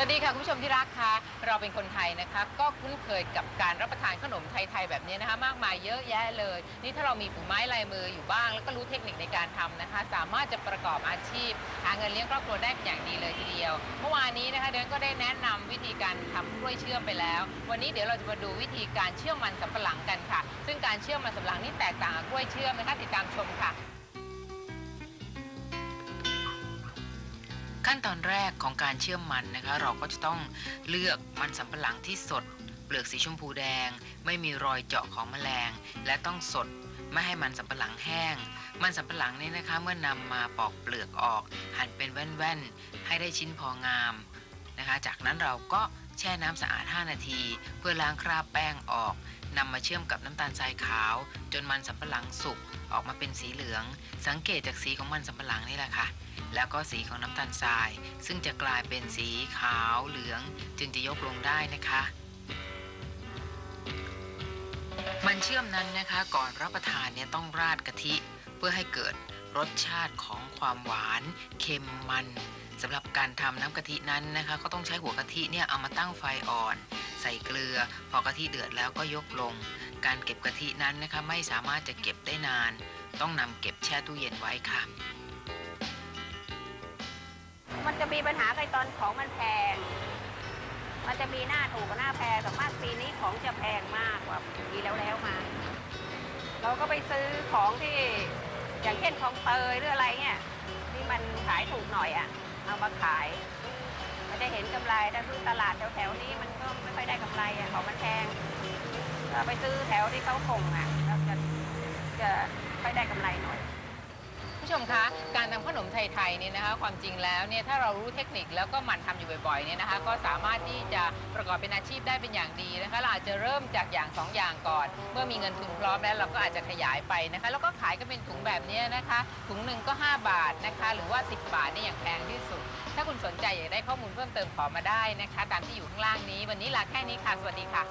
สวัสดีค่ะ คุณผู้ชมที่รักค่ะเราเป็นคนไทยนะคะ ก็คุ้นเคยกับการรับประทานขนมไทย ๆ แบบนี้นะคะ มากมายเยอะแยะเลย นี่ถ้าเรามีฝีไม้ลายมืออยู่บ้าง แล้วก็รู้เทคนิคในการทำนะคะ สามารถจะประกอบอาชีพ หาเงินเลี้ยงครอบครัวได้เป็นอย่างดีเลยทีเดียว เมื่อวานนี้นะคะเดนก็ได้แนะนำวิธีการทำกล้วยเชื่อมไปแล้ว วันนี้เดี๋ยวเราจะมาดูวิธีการเชื่อมมันสำปะหลังกันค่ะ ซึ่งการเชื่อมมันสำปะหลังนี่แตกต่างกับกล้วยเชื่อมนะคะติดตามชมค่ะ ขั้นตอนแรกของการเชื่อมมันนะคะ เราก็จะต้องเลือกมันสำปะหลังที่สด เปลือกสีชมพูแดง ไม่มีรอยเจาะของแมลง และต้องสดไม่ให้มันสำปะหลังแห้ง มันสำปะหลังนี่นะคะ เมื่อนำมาปอกเปลือกออก หั่นเป็นแว่นๆ ให้ได้ชิ้นพองามนะคะ จากนั้นเราก็แช่น้ำสะอาด 5 นาที เพื่อล้างคราบแป้งออก นำมาเชื่อมกับน้ำตาลทรายขาว จนมันสำปะหลังสุกออกมาเป็นสีเหลือง สังเกตจากสีของมันสำปะหลังนี่แหละค่ะ แล้วก็สีของน้ำตาลทราย ซึ่งจะกลายเป็นสีขาวเหลือง จึงจะยกลงได้นะคะ มันเชื่อมนั้นนะคะก่อนรับประทานเนี่ยต้องราดกะทิ เพื่อให้เกิดรสชาติของความหวาน เค็มมันสำหรับการทำน้ำกะทินั้นนะคะ ก็ต้องใช้หัวกะทิเนี่ยเอามาตั้งไฟอ่อน ใส่เกลือ พอกะทิเดือดแล้วก็ยกลง การเก็บกะทินั้นนะคะไม่สามารถจะเก็บได้นาน ต้องนำเก็บแช่ตู้เย็นไว้ค่ะ มันจะมีปัญหาไอ้ตอนของมันแพง มันจะมีหน้าถูกกับหน้าแพงแต่มากปีนี้ของจะแพงมากกว่าปีแล้วแล้วมา เราก็ไปซื้อของที่อย่างเช่นของเตยหรืออะไรเงี้ยที่มันขายถูกหน่อยอะ่ะเอามาขาย มันจะเห็นกำไรแต่ซื้อตลาดแถวๆนี้มันก็ เราไปซื้อแถวที่เขาส่งอะแล้วจะจะค่อยได้กำไรหน่อย ผู้ชมคะการทำขนมไทยๆเนี่ยนะคะความจริงแล้วเนี่ยถ้าเรารู้เทคนิคแล้วก็หมั่นทำอยู่บ่อยๆเนี่ยนะคะก็สามารถที่จะประกอบเป็นอาชีพได้เป็นอย่างดีนะคะเราอาจจะเริ่มจากอย่างสองอย่างก่อน เมื่อมีเงินทุนพร้อมแล้วเราก็อาจจะขยายไปนะคะแล้วก็ขายก็เป็นถุงแบบนี้นะคะถุงหนึ่งก็ 5 บาทนะคะหรือว่า 10 บาทเนี่ยอย่างแพงที่สุด ถ้าคุณสนใจอยากได้ข้อมูลเพิ่มเติมขอมาได้นะคะ ตามที่อยู่ข้างล่างนี้ วันนี้ลาแค่นี้ค่ะสวัสดีค่ะ